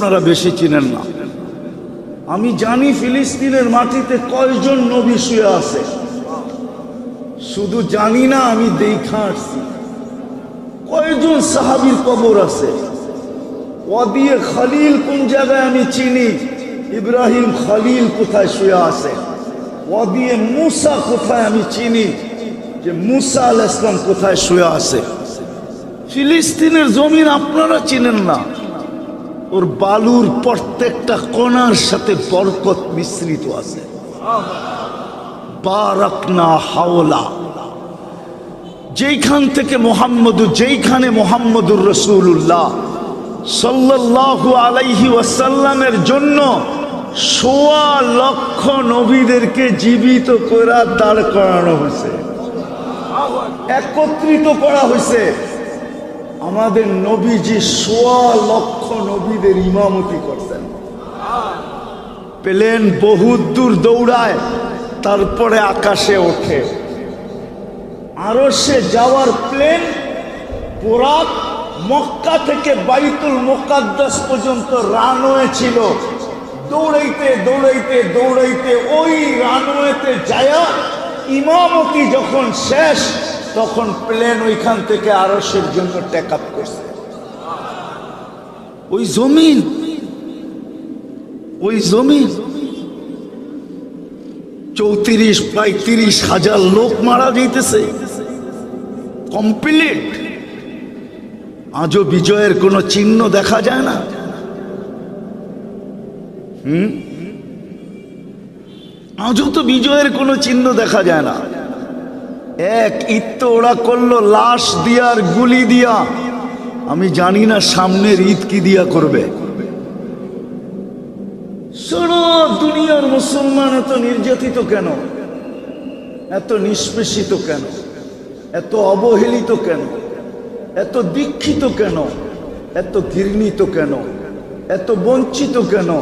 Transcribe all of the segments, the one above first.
আপনারা বেশি চিনেন না। আমি জানি ফিলিস্তিনের মাটিতে কয়জন নবী শুয়ে আছে। শুধু জানি না, আমি দেখা আসছি। কয়জন সাহাবীর কবর আছে? খালিল কোন জায়গায় আমি চিনি? ইব্রাহিম খালিল কোথায় শুয়ে আছে? ওয়াদিয়ে মুসা কোথায় আমি চিনি? যে মুসা আল ইসলাম কোথায় শুয়ে আছে? ফিলিস্তিনের জমিন আপনারা চিনেন না। ওর বালুর প্রত্যেকটা কণার সাথে বরকত মিশ্রিত আছে। বারাকনা হাওলা। যেইখান থেকে মোহাম্মদ, যেইখানে মোহাম্মদুর রসুল্লাহ সাল্লাল্লাহু আলাইহি ওয়াসাল্লামের জন্য সোয়া লক্ষ নবীদেরকে জীবিত করা দাঁড় করানো হয়েছে একত্রিত করা হয়েছে আমাদের নবীজি সোয়া লক্ষ নবীদের ইমামতি করতেন। প্লেন বহুত দূর দৌড়ায়, তারপরে আকাশে ওঠে। আরও সে যাওয়ার প্লেন পোরাক মক্কা থেকে বাইতুল মোকাদ্দাস পর্যন্ত রানওয়ে ছিল। দৌড়াইতে দৌড়াইতে দৌড়াইতে ওই রানওয়েতে যায়া ইমামতি যখন শেষ তখন প্লেন ওইখান থেকে আরসের জন্য টেক আপ করছে। ওই জমিন ওই জমিন। চৌত্রিশ পঁয়ত্রিশ হাজার লোক মারা যাইতেছে কমপ্লিট আজও বিজয়ের কোনো চিহ্ন দেখা যায় না। হুম? আজও তো বিজয়ের কোনো চিহ্ন দেখা যায় না। এক ঈদ ওরা করল, লাশ দিয়ার গুলি দিয়া। আমি জানি না সামনের ঈদ কি দিয়া করবে। সারা দুনিয়ার মুসলমান এত নির্যাতিত কেন? এত নিষ্পেষিত কেন? এত অবহেলিত কেন? এত দীক্ষিত কেন? এত ঘৃণিত কেন? এত বঞ্চিত কেন?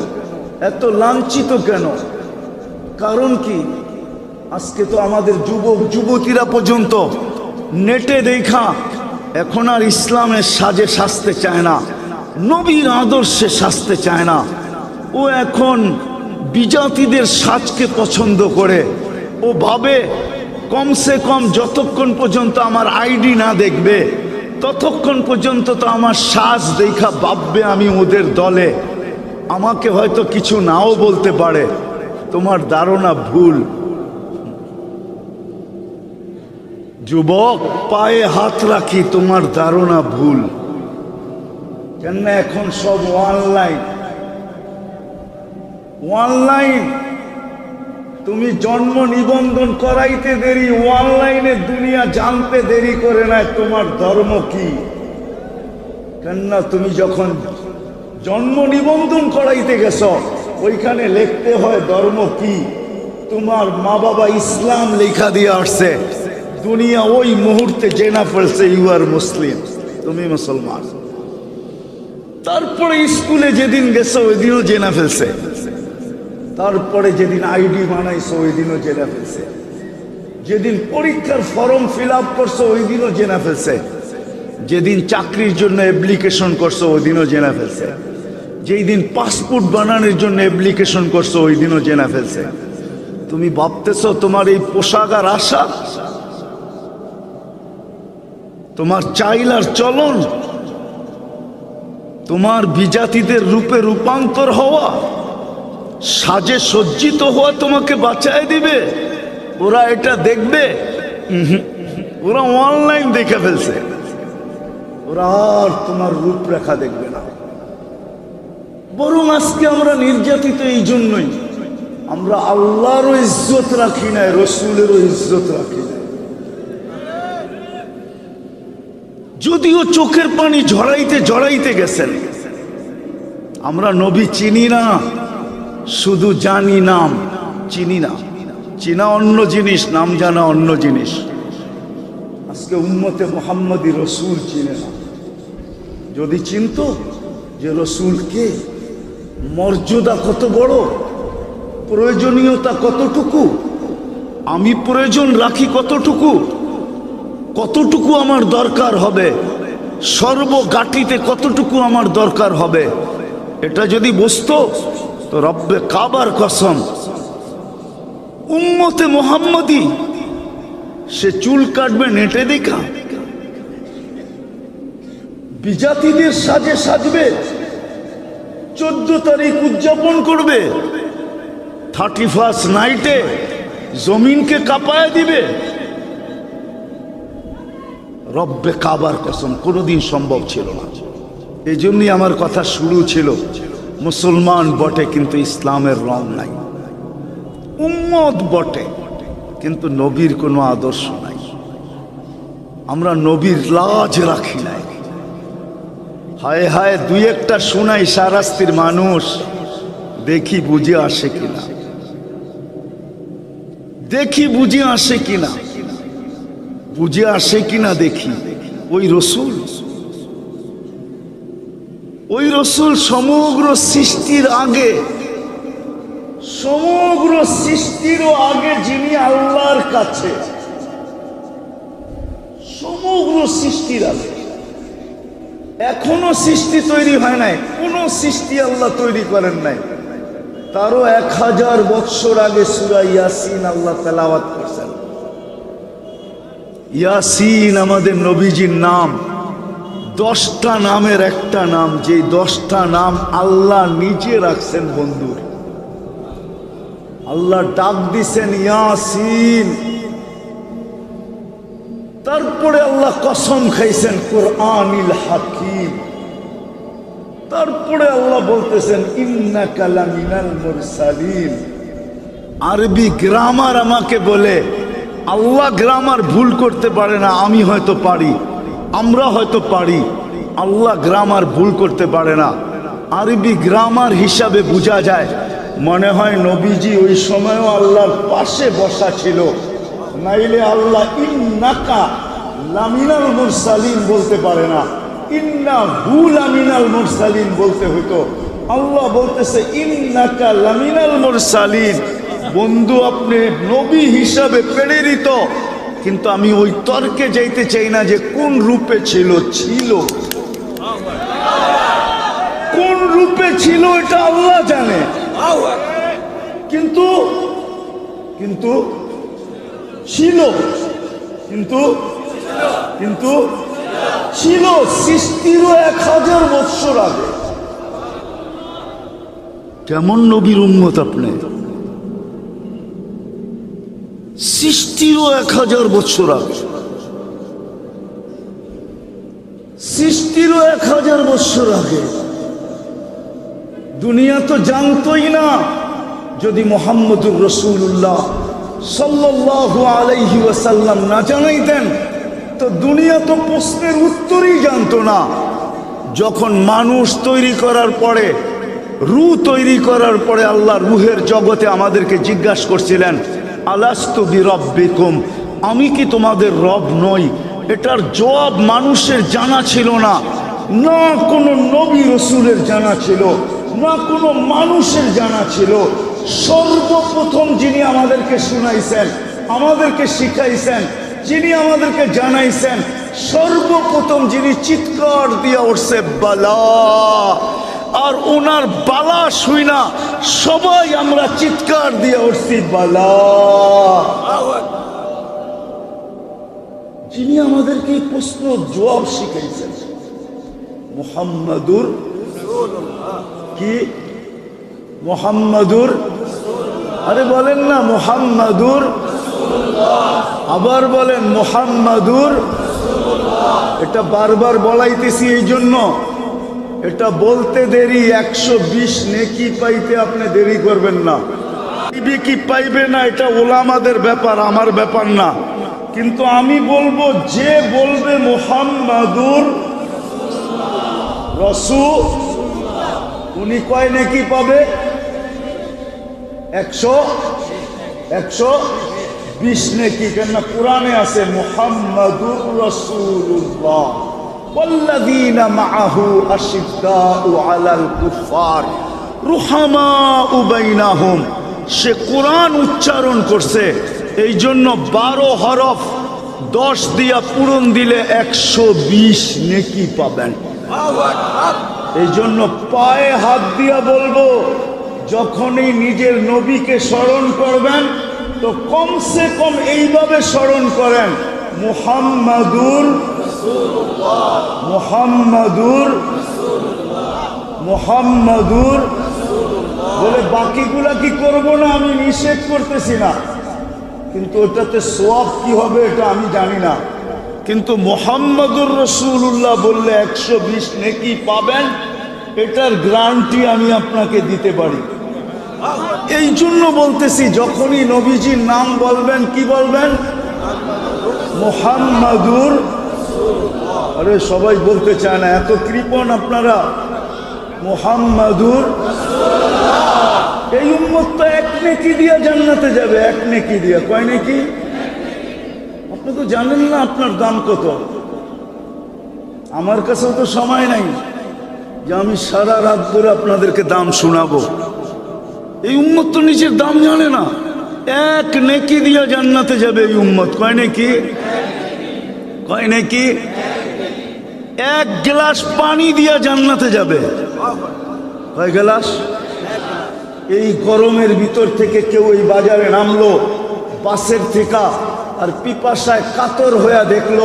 এত লাঞ্ছিত কেন? কারণ কি? আজকে তো আমাদের যুবক, যুবতীরা পর্যন্ত নেটে দেখা এখন আর ইসলামের সাজে সাজতে চায় না, নবীর আদর্শে সাজতে চায় না। ও এখন বিজাতিদের সাজকে পছন্দ করে। ও ভাবে কমসে কম যতক্ষণ পর্যন্ত আমার আইডি না দেখবে, ততক্ষণ পর্যন্ত তো আমার সাজ দেখা ভাববে আমি ওদের দলে। আমাকে হয়তো কিছু নাও বলতে পারে, তোমার ধারণা ভুল। যুবক, পায়ে হাত রাখি, তোমার ধারণা ভুল। কেন এখন সব অনলাইন অনলাইন তুমি জন্ম নিবন্ধন করাইতে দেরি অনলাইনে দুনিয়া জানতে দেরি করে না তোমার ধর্ম কি? কেননা তুমি যখন জন্ম নিবন্ধন করাইতে গেছ, ওইখানে লিখতে হয় ধর্ম কি? তোমার মা বাবা ইসলাম লেখা দিয়ে আসছে। দুনিয়া ওই মুহূর্তে জেনা ফেলছে ইউ আর মুসলিম তুমি মুসলমান। তারপরে স্কুলে যেদিন গেছো ওই দিনও জেনা ফেলছে। তারপরে যেদিন আইডি বানাইছো ওই দিনও জেনা ফেলছে। যেদিন পরীক্ষার ফর্ম ফিল আপ করছ ওই দিনও জেনা ফেলছে। যেদিন চাকরির জন্য অ্যাপ্লিকেশন করছ ওই দিনও জেনা ফেলছে। যেই দিন পাসপোর্ট বানানোর জন্য অ্যাপ্লিকেশন করছ ওই দিনও জেনা ফেলছে। তুমি ভাবতেছো তোমার এই পোশাক আর আশা তোমার চাইল আর চলন, তোমার বিজাতিদের রূপে রূপান্তর হওয়া, সাজে সজ্জিত হওয়া তোমাকে বাঁচায় দিবে। ওরা এটা দেখবে। ওরা অনলাইন দেখে ফেলছে। ওরা আর তোমার রূপরেখা দেখবে না। বরং আজকে আমরা নির্যাতিত এই জন্যই, আমরা আল্লাহরও ইজ্জত রাখি না রসুলেরও ইজ্জত রাখি না যদিও চোখের পানি ঝরাইতে ঝরাইতে গেছেন, আমরা নবী চিনি না, শুধু জানি নাম, চিনি না। চিনা অন্য জিনিস, নাম জানা অন্য জিনিস। আজকে উম্মতে মোহাম্মদী রসুল চিনে না। যদি চিনত যে রসুল কে, মর্যাদা কত বড়, প্রয়োজনীয়তা কতটুকু, আমি প্রয়োজন রাখি কতটুকু কতটুকু আমার দরকার হবে? সর্বগাটিতে কতটুকু আমার দরকার হবে? এটা যদি বসতো তো রব্বে কাবার কসম। উম্মতে মোহাম্মদী, সে চুল কাটবে নেটে দেখা। বিজাতিদের সাজে সাজবে। চোদ্দ তারিখ উদযাপন করবে। থার্টি ফার্স্ট নাইটে জমিনকে কাঁপায় দিবে। রব্বে কাবার কসম, কোনোদিন সম্ভব ছিল না। এই জন্যই আমার কথা শুরু ছিল, মুসলমান বটে কিন্তু ইসলামের রং নাই। উম্মত বটে কিন্তু নবীর কোনো আদর্শ নাই। আমরা নবীর লাজ রাখি নাই। হায় হায়, দুই একটা শোনাই সারাস্তির মানুষ, দেখি বুঝে আসে কিনা। দেখি বুঝে আসে কিনা। বুঝে আসে কিনা দেখি। ওই রসুল? ওই রসুল সমগ্র সৃষ্টির আগে, সমগ্র সৃষ্টিরও আগে যিনি আল্লাহর কাছে, সমগ্র সৃষ্টির আগে। এখনও সৃষ্টি তৈরি হয় নাই, কোনো সৃষ্টি আল্লাহ তৈরি করেন নাই। তারও এক হাজার বৎসর আগে সুরা ইয়াসিন আল্লাহ তেলাওয়াত করছেন। ইয়াসিন আমাদের নবীজির নাম। দশটা নামের একটা নাম যে দশটা নাম আল্লাহ নিজে রাখছেন বন্ধুর আল্লাহ ডাক দিছেন, ইয়াসিন। তারপরে আল্লাহ কসম খাইছেন, কোরআনিল হাকিম। তারপরে আল্লাহ বলতেছেন ইন্না কালামিনাল মুরসালিন। আরবি গ্রামার আমাকে বলে আল্লাহ গ্রামার ভুল করতে পারে না, আমি হয়তো পারি, আমরা হয়তো পারি। আল্লাহ গ্রামার ভুল করতে পারে না। আরবি গ্রামার হিসাবে বোঝা যায়, মনে হয় নবীজি ওই সময়ও আল্লাহর পাশে বসা ছিল। নাইলে আল্লাহ ইন্নাকা লামিনাল মুরসালিন বলতে পারে না। ইন্না হু লামিনাল মুরসালিন বলতে হইতো। আল্লাহ বলতেছে, ইন্নাকা লামিনাল মুরসালিন। বন্ধু আপনি নবী হিসাবে প্রেরিত। কিন্তু আমি ওই তর্কে যাইতে চাই না যে কোন রূপে ছিল ছিল। কোন রূপে ছিল এটা আল্লাহ জানে। কিন্তু কিন্তু, ছিল। কিন্তু কিন্তু, ছিল সৃষ্টিরও এক হাজার বৎসর আগে। কেমন নবীর উন্মত আপনি? সৃষ্টিরও এক হাজার বছর আগে। সৃষ্টিরও এক হাজার বছর আগে। দুনিয়া তো জানতই না যদি মোহাম্মদুর রসুল্লাহ সাল্লাল্লাহু আলাইহি ওয়াসাল্লাম না জানাইতেন, তো দুনিয়া তো প্রশ্নের উত্তরই জানতো না। যখন মানুষ তৈরি করার পরে রু তৈরি করার পরে আল্লাহ রুহের জগতে আমাদেরকে জিজ্ঞাসা করছিলেন আলাস্তু বিরব্বিকুম, আমি কি তোমাদের রব নই? এটার জবাব মানুষের জানা ছিল না। না কোনো নবী রসুলের জানা ছিল, না কোনো মানুষের জানা ছিল। সর্বপ্রথম যিনি আমাদেরকে শুনাইছেন, আমাদেরকে শিখাইছেন, যিনি আমাদেরকে জানাইছেন, সর্বপ্রথম যিনি চিৎকার দিয়ে উঠছে, বালা। আর ওনার বালা শুই না সবাই আমরা চিৎকার দিয়ে উঠছি, বালা। যিনি আমাদেরকে প্রশ্ন জবাব শিখাইছেন, মোহাম্মদুর কি? মোহাম্মদুর? আরে বলেন না, মোহাম্মদুর আবার বলেন, মোহাম্মদুর এটা বারবার বলাইতেছি এই জন্য। এটা বলতে দেরি, একশো বিশ নেকি পাইতে আপনি দেরি করবেন না। পাইবে কি পাইবে না, এটা ওলামাদের ব্যাপার, আমার ব্যাপার না। কিন্তু আমি বলব, যে বলবে মোহাম্মদুর রসু উনি কয় নেকি পাবে? একশো একশো বিশ নেকি, কেননা কোরআনে আছে, মোহাম্মদুর রসুল্লাহ والذين معه أشداء على الكفار رحماء بينهم সে কোরআন উচ্চারণ করছে এই জন্য বারো হরফ দশ দিয়া পূরণ দিলে একশো বিশ নেকি পাবেন এই জন্য পায়ে হাত দিয়া বলবো যখনই নিজের নবীকে স্মরণ করবেন তো কমসে কম এইভাবে স্মরণ করেন মুহাম্মাদুর মুহাম্মাদুর মুহাম্মাদুর। বলে, বাকিগুলা কি করব না? আমি নিষেধ করতেছি না। কিন্তু ওটাতে সোয়াব কি হবে এটা আমি জানি না। কিন্তু মোহাম্মদুর রসুল্লাহ বললে, একশো বিশ নেকি পাবেন, এটার গ্রান্টি আমি আপনাকে দিতে পারি। এই জন্য বলতেছি, যখনই নবীজির নাম বলবেন, কি বলবেন? মোহাম্মদুর আরে সবাই বলতে চায় না, এত কৃপণ আপনারা। মোহাম্মদুর এই উম্মত তো এক নেকি দিয়ে জান্নাতে যাবে, এক নেকি দিয়ে। কয় নেকি? আপনি তো জানেন না আপনার দাম কত। আমার কাছেও তো সময় নাই যে আমি সারা রাত ধরে আপনাদেরকে দাম শোনাবো। এই উম্মত তো নিজের দাম জানে না। এক নেকি দিয়া জান্নাতে যাবে এই উম্মত। কয় নেকি? কয় নাকি? এক গ্লাস পানি দিয়া জান্নাতে যাবে। কয় গ্লাস? এই গরমের ভিতর থেকে কেউ এই বাজারে নামলো, বাসের থেকে আর পিপাসায় কাতর হইয়া দেখল,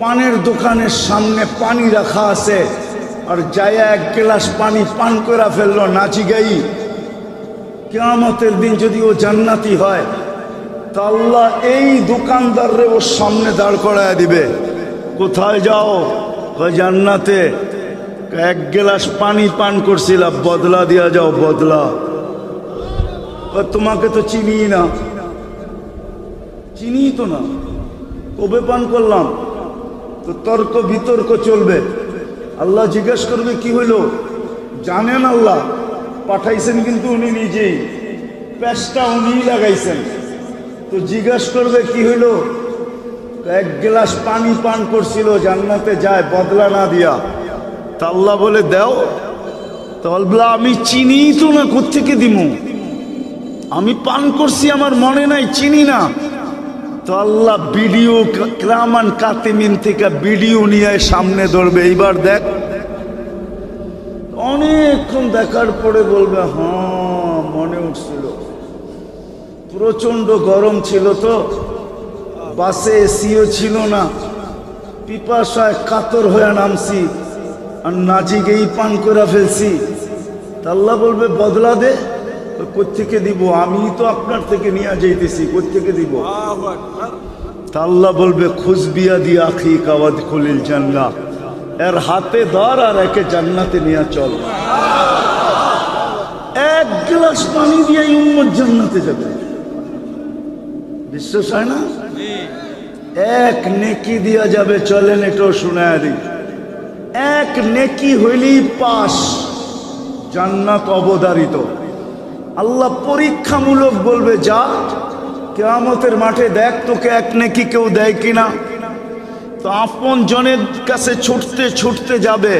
পানের দোকানের সামনে পানি রাখা আছে আর যায়া এক গ্লাস পানি পান করে ফেলল নাচি গাই কেয়ামতের দিন যদি ও জান্নাতি হয় তা আল্লাহ এই দোকানদাররে ওর সামনে দাঁড় করায় দিবে। কোথায় যাও? জান্নাতে। এক গ্লাস পানি পান করছিলাম, বদলা দিয়া যাও, বদলা। তোমাকে তো চিনি না। চিনি তো না। কবে পান করলাম? তো তর্ক বিতর্ক চলবে। আল্লাহ জিজ্ঞেস করবে, কি হইল? জানেন আল্লাহ, পাঠাইছেন কিন্তু উনি নিজেই। প্যাসটা উনিই লাগাইছেন। তো জিজ্ঞেস করবে, কি হইল? এক গ্লাস পানি পান করছিল, জান্নাতে যায়, বদলা না দিয়া। তাল্লা বলে, দাও। তো বললা আমি চিনি তো না কোথেকে দিমু? আমি পান করছি, আমার মনে নাই, চিনি না। তো আল্লাহ ভিডিও ক্রামান কাতেমিন থেকে ভিডিও নিয়ে সামনে ধরবে। এইবার দেখ। অনেকক্ষণ দেখার পরে বলবে হ্যাঁ মনে উঠছিল। প্রচণ্ড গরম ছিল তো। বাসে এসিও ছিল না। পিপাসায় কাতর হয়ে নামছি আর নাচিকেই পান করে ফেলছি। তা আল্লাহ বলবে বদলা দে কোথেকে দিব? আমি তো আপনার থেকে নিয়ে যাইতেছি কোথেকে দিব? তা আল্লাহ বলবে খুশবিয়া দিয়ে আখি কাওয়াদ খুলিল জান্না এর হাতে ধর আর একে জান্নাতে নিয়ে চল। এক গ্লাস পানি দিয়ে উম্মত জান্নাতে যাবে। বিশ্বাস হয় না এক নেকি দিয়া যাবে, চলেন এটাও শোনায় দিই। এক নেকি হইলেই পাস, জান্নাত অবদারিত আল্লাহ পরীক্ষামূলক বলবে, যা, কেয়ামতের মাঠে দেখ তোকে এক নেকি কেউ দেয় কিনা। তো আপন জনের কাছে ছুটতে ছুটতে যাবে,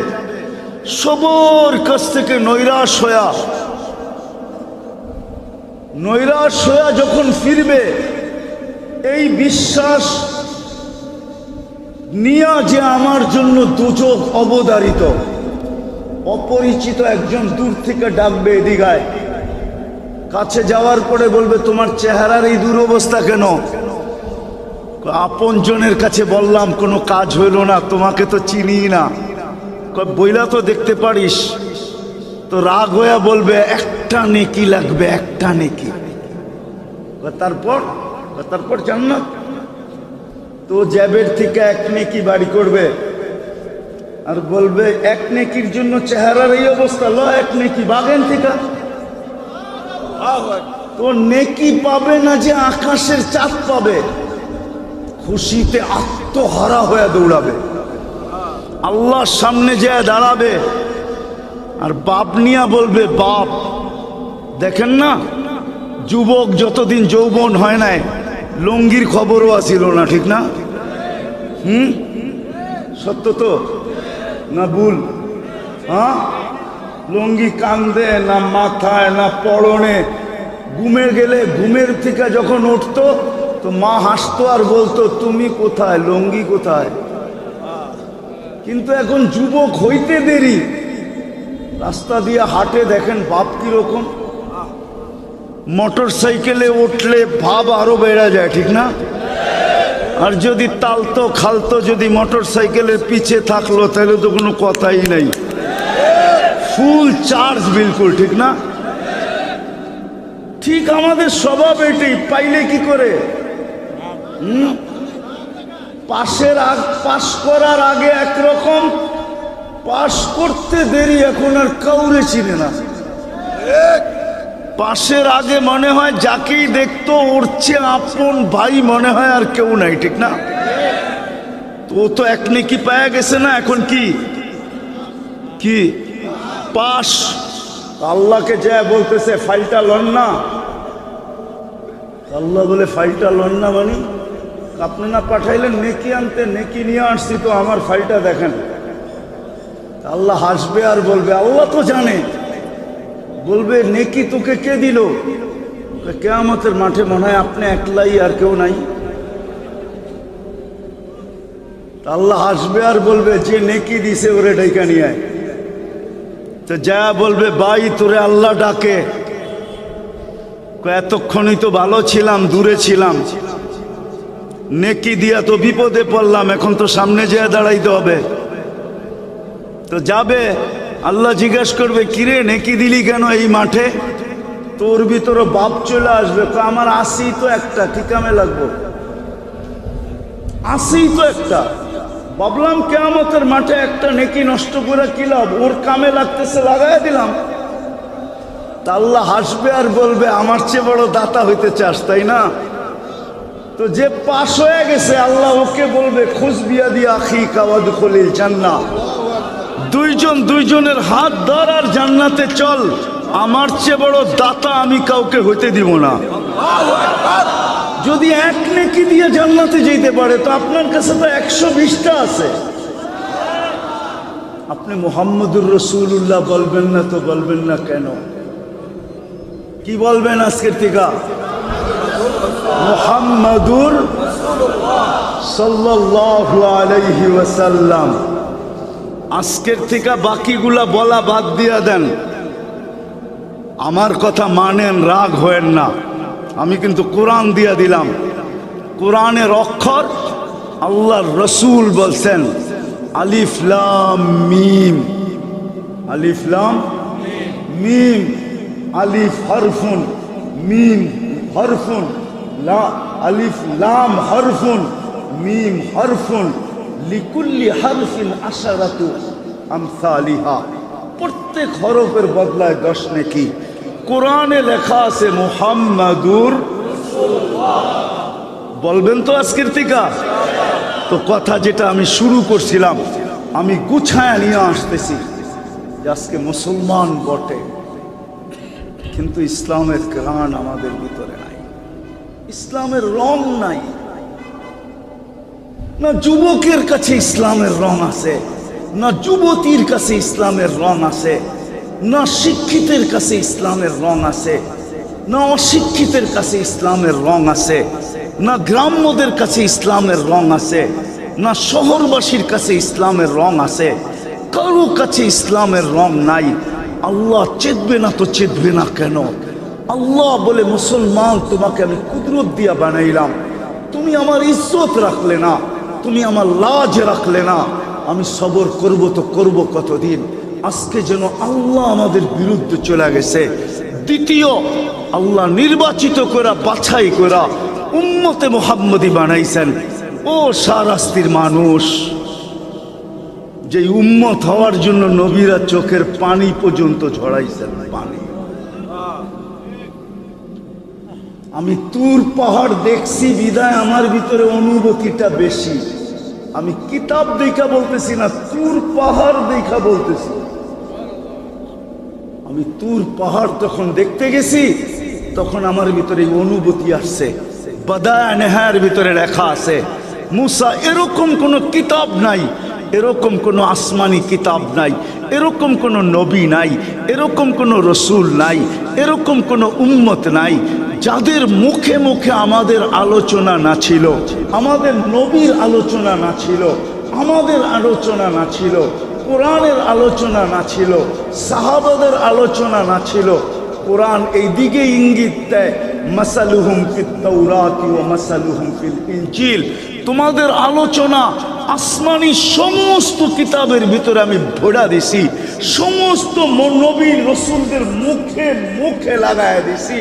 সবর কাছ থেকে নৈরাশ হয়া নৈরাশ হয়া যখন ফিরবে এই বিশ্বাস নিয়া যে আমার জন্য দুচোখ অবদারিত। অপরিচিত একজন দূর থেকে ডাকবে এদিগায়। কাছে যাওয়ার পরে বলবে, তোমার চেহারার এই দুরবস্থা কেন? আপন জনের কাছে বললাম, কোনো কাজ হইল না, তোমাকে তো চিনি না। বইলা তো দেখতে পারিস। তো রাগ হইয়া বলবে, একটা নেকি লাগবে, একটা নেকি। তারপর? তারপর জান্নাত। তো জ্যাবের থেকে এক নেকি বাড়ি করবে। আর বলবে, এক নেকির জন্য চেহারার এই অবস্থা, ল এক নেকি বাগেন থেকে। তো নেকি পাবে না যে আকাশের চাপ পাবে। খুশিতে আত্মহারা হয়ে দৌড়াবে। আল্লাহর সামনে যে দাঁড়াবে। আর বাপ নিয়া বলবে, বাপ, দেখেন না, যুবক যতদিন যৌবন হয় নাই লঙ্গির খবরও আসিল না, ঠিক না? হুম? সত্য তো? না ভুল? হ্যাঁ? লঙ্গি কান্দে, না মাথায়, না পড়নে ঘুমে গেলে ঘুমের থেকে যখন উঠতো, তো মা হাসতো আর বলতো, তুমি কোথায়? লঙ্গি কোথায়? কিন্তু এখন যুবক হইতে দেরি। রাস্তা দিয়ে হাটে দেখেন ভাব কীরকম। মোটর সাইকেলে উঠলে ভাব আরও বেড়া যায়, ঠিক না? আর যদি তালতো খালতো যদি মোটর সাইকেলের পিছে থাকল, তাহলে তো কোনো কথাই নাই। ফুল চার্জ বিলকুল, ঠিক না? ঠিক আমাদের স্বভাব এটি পাইলে কি করে? পাশের আগ, পাশ করার আগে একরকম, পাশ করতে দেরি এখন আর কাউরে চিনে না। পাশের আগে মনে হয় যাকেই দেখতো, ওর চেয়ে আপন ভাই মনে হয় আর কেউ নাই, ঠিক না? তো তো এক নেকি পায়া গেছে না, এখন কি? কি? পাশ আল্লাহকে যা বলতেছে, ফাইলটা লন না। আল্লাহ বলে, ফাইলটা লন না মানে? আপনি না পাঠাইলেন, নেকি আনতে, নেকি নিয়ে আসছি তো আমার ফাইলটা দেখেন। আল্লাহ হাসবে আর বলবে, আল্লাহ তো জানে। বলবে, নেকি, তোকে কে দিল? কেয়ামতের মাঠে মনে হয় আপনি একলাই আর কেউ নাই। আল্লাহ হাসবে আর বলবে, যে নেকি দিছে ওরে ডাইকা নিয়ে তো যা বলবে বাই তোরে আল্লাহ ডাকে। এতক্ষণই তো ভালো ছিলাম, দূরে ছিলাম। নেকি দিয়া তো বিপদে পড়লাম, এখন তো সামনে যেয়ে দাঁড়াইতে হবে। তো যাবে আল্লাহ জিজ্ঞেস করবে কিরে নেকি দিলি কেন এই মাঠে? তোর ভিতরে বাপ চলে আসবে। কয়, আমার আসি তো একটা কি কামে লাগবো? আসি তো একটা। ভাবলাম কেয়ামতের মাঠে একটা নেকি নষ্ট করে কি লাভ? ওর কামে লাগতেছে লাগাই দিলাম। তা আল্লাহ হাসবে আর বলবে আমার চেয়ে বড় দাতা হইতে চাস তাই না? তো যে পাশ হয়ে গেছে আল্লাহ ওকে বলবে খুশ বিয়া দিয়া আখি কাওয়াদ খলিল জান্না দুইজন দুইজনের হাত ধর আর জান্নাতে চল। আমার চেয়ে বড় দাতা আমি কাউকে হইতে দিব না। যদি এক নেকি দিয়ে জান্নাতে যেতে পারে, তো আপনার কাছে তো একশো বিশটা আছে। আপনি মোহাম্মদুর রসুল্লাহ বলবেন না তো বলবেন না কেন? কি বলবেন আজকের থেকে? মোহাম্মদুর সাল্লাল্লাহু আলাইহি ওয়াসাল্লাম। আজকের থেকে বাকিগুলা বলা বাদ দিয়া দেন। আমার কথা মানেন, রাগ হয়েন না। আমি কিন্তু কোরআন দিয়া দিলাম। কোরআনের অক্ষর আল্লাহর রসুল বলছেন আলিফলাম মিম। আলিফলাম মিম। আলিফ হরফুন, মিম হরফুন। লা, আলিফ লাম হরফুন, মিম হরফুন। লিকুল্লি হরফিন আশারাতু আমসালিহা। প্রত্যেক হরফের বদলায় দশ নেকি। কোরআনে লেখা আছে মুহাম্মাদুর বলবেন তো আজকের তো কথা যেটা আমি শুরু করছিলাম, আমি গুছায় নিয়ে আসতেছি যে আজকে মুসলমান বটে। কিন্তু ইসলামের গ্রাণ আমাদের ভিতরে নাই। ইসলামের রং নাই। না যুবকের কাছে ইসলামের রং আছে, না যুবতীর কাছে ইসলামের রং আছে, না শিক্ষিতের কাছে ইসলামের রং আছে, না অশিক্ষিতের কাছে ইসলামের রং আছে, না গ্রাম্যদের কাছে ইসলামের রং আছে, না শহরবাসীর কাছে ইসলামের রং আছে, কারও কাছে ইসলামের রং নাই। আল্লাহ চেতবে না তো চেতবে না কেন? আল্লাহ বলে, মুসলমান, তোমাকে আমি কুদরত দিয়া বানাইলাম। তুমি আমার ইজ্জত রাখলে না। তুমি আমার লাজ রাখলে না, আমি সবর করব তো করব কতদিন? আজকে যেন আল্লাহ আমাদের বিরুদ্ধে চলে গেছে। দ্বিতীয়, আল্লাহ নির্বাচিত করা, বাছাই করা, উম্মতে মোহাম্মদী বানাইছেন। ও সারাস্তির মানুষ যে উম্মত হওয়ার জন্য নবীরা চোখের পানি পর্যন্ত ঝড়াইছেন পানি। আমি তুর পাহাড় দেখছি, বিদায় আমার ভিতরে অনুভূতিটা বেশি। আমি কিতাব দেখা বলতেছি না, তুর পাহাড় দেখা বলতেছি। আমি তুর পাহাড় তখন দেখতে গেছি, তখন আমার ভিতরে অনুভূতি আসছে। বাদায় নেহার ভিতরে লেখা আছে, মুসা, এরকম কোনো কিতাব নাই, এরকম কোনো আসমানি কিতাব নাই, এরকম কোনো নবী নাই, এরকম কোনো রসুল নাই, এরকম কোনো উম্মত নাই যাদের মুখে মুখে আমাদের আলোচনা না ছিল, আমাদের নবীর আলোচনা না ছিল, আমাদের আলোচনা না ছিল, কোরআনের আলোচনা না ছিল, সাহাবাদের আলোচনা না ছিল, কোরআন এই দিকে ইঙ্গিত দেয়, মাসালুহুম ফিত তাওরাতি ওয়া মাসালুহুম ফিল তোমাদের আলোচনা আসমানি সমস্ত কিতাবের ভিতরে আমি ভোড়া দিছি, সমস্ত নবী রসুলদের মুখে মুখে লাগায় দিছি।